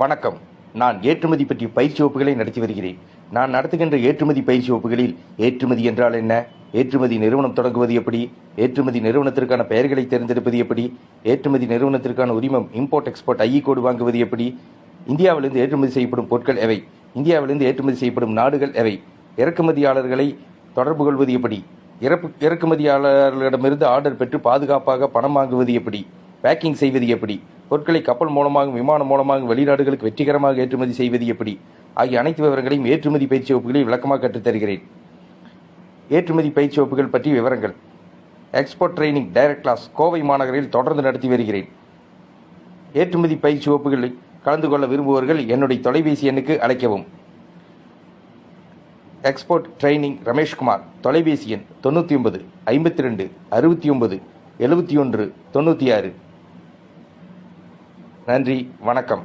வணக்கம். நான் ஏற்றுமதி பற்றிய பயிற்சி வகுப்புகளை நடத்தி வருகிறேன். நான் நடத்துகின்ற ஏற்றுமதி பயிற்சி வகுப்புகளில் ஏற்றுமதி என்றால் என்ன? ஏற்றுமதி நிறுவனம் தொடங்குவது எப்படி? ஏற்றுமதி நிறுவனத்திற்கான பெயர்களை தேர்ந்தெடுப்பது எப்படி? ஏற்றுமதி நிறுவனத்திற்கான உரிமம் இம்போர்ட் எக்ஸ்போர்ட் ஐஇ கோடு வாங்குவது எப்படி? இந்தியாவிலிருந்து ஏற்றுமதி செய்யப்படும் பொருட்கள் எவை? இந்தியாவிலிருந்து ஏற்றுமதி செய்யப்படும் நாடுகள் எவை? இறக்குமதியாளர்களை தொடர்பு கொள்வது எப்படி? இறப்பு இறக்குமதியாளர்களிடமிருந்து ஆர்டர் பெற்று பாதுகாப்பாக பணம் வாங்குவது எப்படி? பேக்கிங் செய்வது எப்படி? பொருட்களை கப்பல் மூலமாகவும் விமானம் மூலமாகவும் வெளிநாடுகளுக்கு வெற்றிகரமாக ஏற்றுமதி செய்வது எப்படி? ஆகிய அனைத்து விவரங்களையும் ஏற்றுமதி பயிற்சி வகுப்புகளில் விளக்கமாக கற்றுத் தருகிறேன். ஏற்றுமதி பயிற்சி வகுப்புகள் பற்றி விவரங்கள். Export training direct class Kovai மாநகரில் தொடர்ந்து நடத்தி வருகிறேன். ஏற்றுமதி பயிற்சி வகுப்புகளில் கலந்து கொள்ள விரும்புபவர்கள் என்னுடைய தொலைபேசி எண்ணுக்கு அழைக்கவும். எக்ஸ்போர்ட் ட்ரைனிங் ரமேஷ்குமார் தொலைபேசி எண் தொண்ணூற்றி ஒன்பது ஐம்பத்தி ரெண்டு அறுபத்தி ஒன்பது எழுபத்தி ஒன்று தொண்ணூற்றி ஆறு. நன்றி வணக்கம்.